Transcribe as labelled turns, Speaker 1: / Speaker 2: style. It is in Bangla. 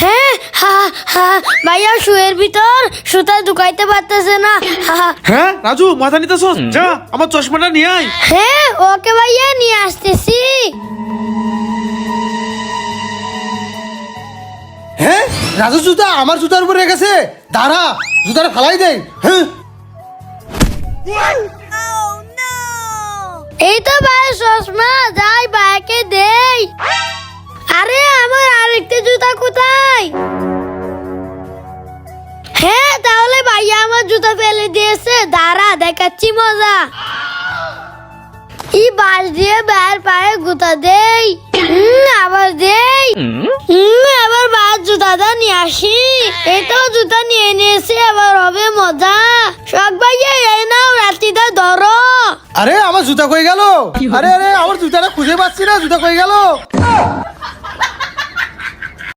Speaker 1: হ্যাঁ হা হা ভাইয়া শুয়ের ভিতর। সুতা ঢুকাইতে পারতেছে না হা হা।
Speaker 2: হ্যাঁ রাজু মাথা যা আমার চশমাটা নিয়ে আয়।
Speaker 1: হ্যাঁ ওকে ভাইয়া নিয়ে আসতেছি।
Speaker 3: হ্যাঁ রাজু জুতা আমার জুতার উপরে গেছে। দাঁড়া জুতাটা ফালাই দেয় হ্যাঁ।
Speaker 1: এই তো ভাই জুতা কোথায়? হ্যাঁ তাহলে ভাইয়া আমার জুতা ফেলে দিয়েছে। দাঁড়া দেখাচ্ছি মজা। ই বাস দিয়ে বাইর পায়ে গুতা দেই। হুম, আবার দেই। আবার বাস জুতাটা নিয়ে আসি। এই তো জুতা নিয়ে নিয়েছি আবার হবে মজা। শখ ভাইয়া এই নাও রাত্রিটা ধরো।
Speaker 3: আরে আমার জুতা কই গেল? আরে আরে আমার জুতাটা খুঁজে পাচ্ছি না জুতা কই গেল?